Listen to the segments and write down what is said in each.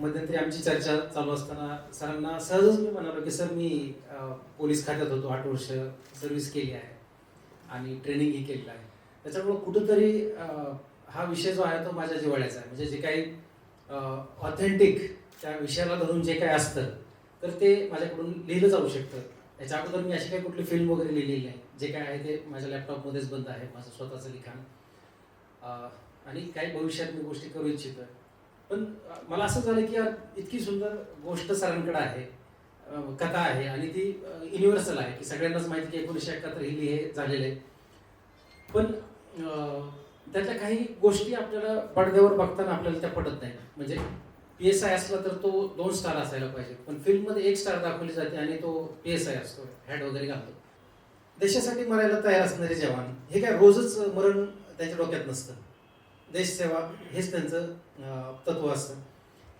मध्यंतरी आमची चर्चा चालू असताना सरांना सहजच मी म्हणालो की सर मी पोलीस खात्यात होतो. आठ वर्ष सर्व्हिस केली आहे आणि ट्रेनिंगही केलेलं आहे. त्याच्यामुळं कुठंतरी हा विषय जो आहे तो माझ्या जिवाळ्याचा आहे. म्हणजे जे काही ऑथेंटिक त्या विषयाला धरून जे काही असतं तर ते माझ्याकडून लिहिलं जाऊ शकतं. याच्या अगोदर मी अशी काही कुठली फिल्म वगैरे लिहिलेली नाही. जे काय आहे ते माझ्या लॅपटॉपमध्येच बंद आहे माझं स्वतःचं लिखाण. आणि काही भविष्यात मी गोष्टी करू इच्छितोय पण मला असं झालं की इतकी सुंदर गोष्ट सरांकडे आहे कथा आहे आणि ती युनिव्हर्सल आहे की सगळ्यांनाच माहिती की एकोणीसशे एकाहत्तर ही हे झालेलं आहे पण त्याच्या काही गोष्टी आपल्याला पडद्यावर बघताना आपल्याला त्या पडत नाही म्हणजे पी एस आय असला तर तो दोन स्टार असायला पाहिजे पण फिल्ममध्ये एक स्टार दाखवली जाते आणि तो पी एस आय असतो हॅड वगैरे घालतो. देशासाठी मरायला तयार असणारे जवान हे काय रोजच मरण त्यांच्या डोक्यात नसतं. देशसेवा हेच त्यांचं तत्व असतं.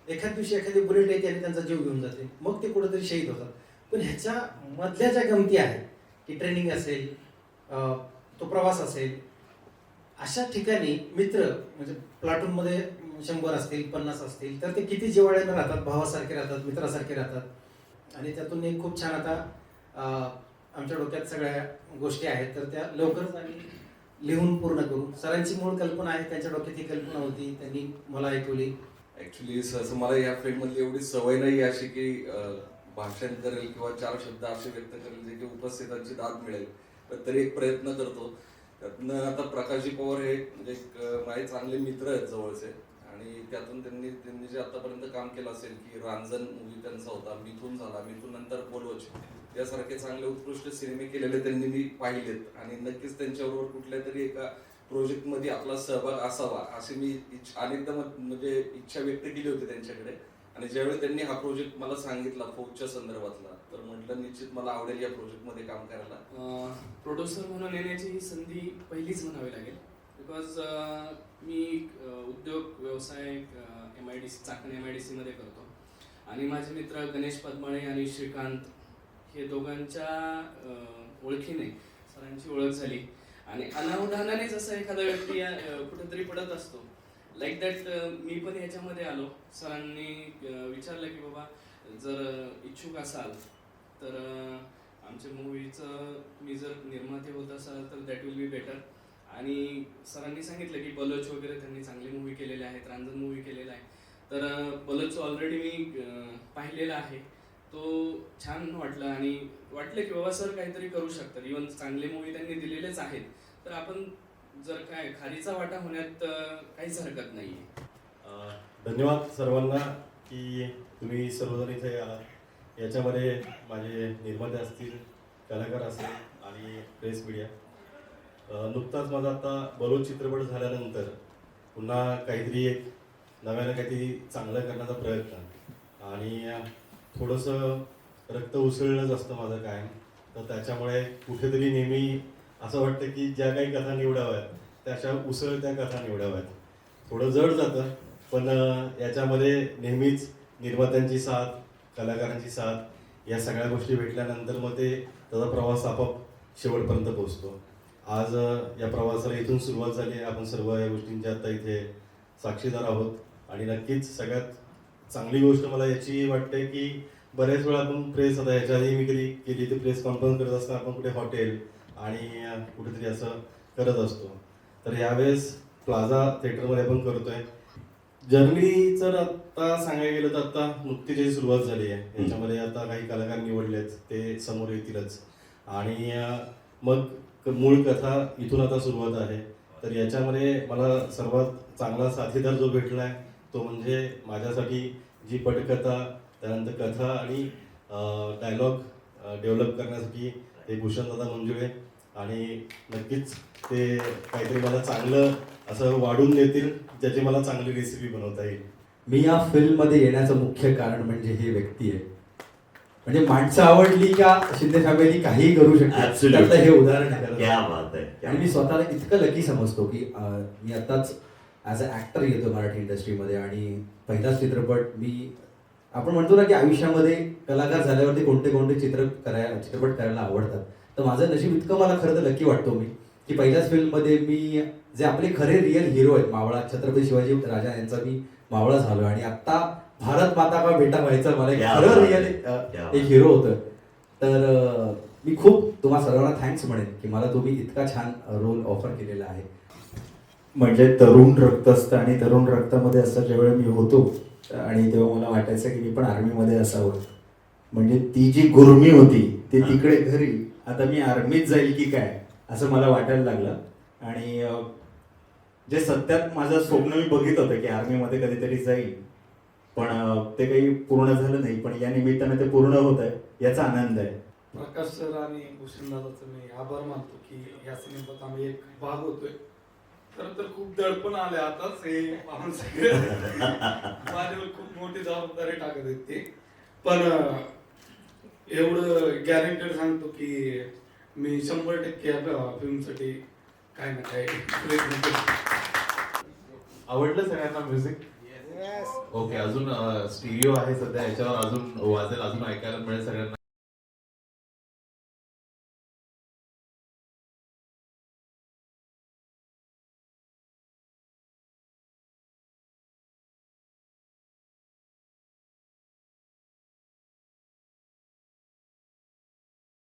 एखाद दिवशी एखादी बुलेट येते आणि त्यांचा जीव घेऊन जाते. मग ते कुठंतरी शहीद होतात. पण ह्याच्या मधल्या ज्या गमती आहेत की ट्रेनिंग असेल तो प्रवास असेल अशा ठिकाणी मित्र म्हणजे प्लाटूनमध्ये शंभर असतील पन्नास असतील तर ते किती जिव्हाळ्यानं राहतात भावासारखे राहतात मित्रासारखे राहतात. आणि त्यातून एक खूप छान आता आमच्या डोक्यात सगळ्या गोष्टी आहेत तर त्या लवकरच आम्ही लिहून पूर्ण करू सरांची मूळ कल्पना आहे त्यांच्या डोक्यात ही कल्पना होती त्यांनी मला ऐकवली. ऍक्च्युली असं मला या फील्डमधली एवढी सवय नाही अशी की भाषण करेल किंवा चार शब्द असे व्यक्त करेल जे की उपस्थितांची दाद मिळेल. तर तरी एक प्रयत्न करतो. त्यातनं आता प्रकाशजी पवार हे म्हणजे एक माझे चांगले मित्र आहेत जवळचे. आणि त्यातून त्यांनी त्यांनी जे आतापर्यंत काम केलं असेल की रांजण मूवी त्यांचा होता मिथून झाला. मिथून नंतर बोलवच. यासारखे चांगले उत्कृष्ट सिनेमे केलेले त्यांनी मी पाहिलेत. आणि नक्कीच त्यांच्याबरोबर कुठल्या तरी एका प्रोजेक्टमध्ये आपला सहभाग असावा अशी मी अनेकदा म्हणजे इच्छा व्यक्त केली होती त्यांच्याकडे. आणि ज्यावेळी त्यांनी हा प्रोजेक्ट मला सांगितला फौजच्या संदर्भातला तर म्हटलं निश्चित मला आवडेल या प्रोजेक्टमध्ये काम करायला. प्रोड्युसर म्हणून येण्याची ही संधी पहिलीच म्हणावी लागेल. बिकॉज मी उद्योग व्यवसाय M I D C Chakan M I D सीमध्ये करतो. आणि माझे मित्र गणेश पद्माळे आणि श्रीकांत हे दोघांच्या ओळखीने सरांची ओळख झाली. आणि अनावधानाने जसं एखादा व्यक्ती या कुठेतरी पडत असतो. लाईक दॅट मी पण ह्याच्यामध्ये आलो. सरांनी विचारलं की बाबा जर इच्छुक असाल तर आमच्या मूवीचं मी जर निर्माते होत असाल तर दॅट विल बी बेटर आणि सरांनी सांगितलं की बलोच वगैरे त्यांनी चांगले मूवी केलेले आहेत रांजण मूवी केलेला आहे. तर बलच बलोच ऑलरेडी मी पाहिलेला आहे. तो छान वाटला आणि वाटलं की बाबा सर काहीतरी करू शकतात. इवन चांगले मूवी त्यांनी दिलेलेच आहेत. तर आपण जर काय खारीचा वाटा होण्यात काहीच हरकत नाही धन्यवाद सर्वांना की तुम्ही सर्वजण इथे आलात याच्यामध्ये माझे निर्माते असतील कलाकार असतील आणि प्रेस मीडिया नुकताच माझा आता बलोच चित्रपट झाल्यानंतर पुन्हा काहीतरी एक नव्यानं काहीतरी चांगलं करण्याचा प्रयत्न. आणि थोडंसं रक्त उसळणंच असतं माझं कायम. तर त्याच्यामुळे कुठेतरी नेहमी असं वाटतं की ज्या काही कथा निवडाव्यात त्या अशा उसळत्या कथा निवडाव्यात. थोडं जड जातं पण याच्यामध्ये नेहमीच निर्मात्यांची साथ कलाकारांची साथ या सगळ्या गोष्टी भेटल्यानंतर मग ते त्याचा प्रवास आपोआप शेवटपर्यंत पोहोचतो. आज या प्रवासाला इथून सुरुवात झाली आहे. आपण सर्व या गोष्टींच्या आता इथे साक्षीदार आहोत. आणि नक्कीच सगळ्यात चांगली गोष्ट मला याची वाटते की बऱ्याच वेळा आपण प्रेस आता याच्या आधी मी कधी केली ते प्रेस कॉन्फरन्स करत असताना आपण कुठे हॉटेल आणि कुठेतरी असं करत असतो. तर यावेळेस प्लाझा थिएटरमध्ये आपण करतोय. जर्नी जर आता सांगायला गेलं तर आता नुकतीच सुरुवात झाली आहे. याच्यामध्ये आता काही कलाकार निवडलेत ते समोर येतीलच. आणि मग मूळ कथा इथून आता सुरुवात आहे. तर याच्यामध्ये मला सर्वात चांगला साथीदार जो भेटला आहे तो म्हणजे माझ्यासाठी जी पटकथा त्यानंतर कथा आणि डायलॉग डेव्हलप करण्यासाठी ते भूषणदादा मंजुळे आणि नक्कीच ते काहीतरी मला चांगलं असं वाढून देतील ज्याची मला चांगली रेसिपी बनवता येईल. मी या फिल्ममध्ये येण्याचं मुख्य कारण म्हणजे ही व्यक्ती आहे. म्हणजे माणसं आवडली का शिंदे फॅमिली काहीही करू शकते Absolutely. त्यातलं हे उदाहरण आहे आणि मी स्वतःला इतकं लकी समजतो की मी आताच ॲज अ ऍक्टर येतो मराठी इंडस्ट्रीमध्ये. आणि पहिलाच चित्रपट मी आपण म्हणतो ना की आयुष्यामध्ये कलाकार झाल्यावरती कोणते कोणते चित्र करायला चित्रपट करायला आवडतात. तर माझं नशीब इतकं मला खरं तर लकी वाटतो मी की पहिल्याच फिल्ममध्ये मी जे आपले खरे रिअल हिरो आहेत मावळा छत्रपती शिवाजी राजा यांचा मी मावळा झालो. आणि आता भारत माता का बेटा व्हायचं मला एक खरं रिअल एक हिरो होतं. तर मी खूप तुम्हा सर्वांना थँक्स म्हणेन की मला तुम्ही इतका छान रोल ऑफर केलेला आहे. म्हणजे तरुण रक्त असतं आणि तरुण रक्तामध्ये असं ज्यावेळी मी होतो आणि तेव्हा मला वाटायचं की मी पण आर्मीमध्ये असावं. म्हणजे ती जी गुरमी होती ती तिकडे घरी आता मी आर्मीत जाईल की काय असं मला वाटायला लागलं. आणि जे सत्यात माझं स्वप्न मी बघित होतं की आर्मीमध्ये कधीतरी जाईल. पण ते काही पूर्ण झालं नाही. पण या निमित्तानं ते पूर्ण होत आहे याचा आनंद आहे. प्रकाश सर आणि भूषण दादाचं मी आभार मानतो की या सिनेमात आम्ही एक भाग होतोय. खरं तर खूप दडपण आले आताच हे पाहून सगळे माझ्यावर खूप मोठी जबाबदारी टाकत आहेत ते. पण एवढं गॅरंटेड सांगतो की मी शंभर टक्के फिल्मसाठी काय ना काय प्रयत्न करतो आवडलं सगळ्यांना म्युझिक ओके अजून स्टिरिओ आहे सध्या याच्यावर अजून वाजेल अजून ऐकायला मिळेल सगळ्यांना.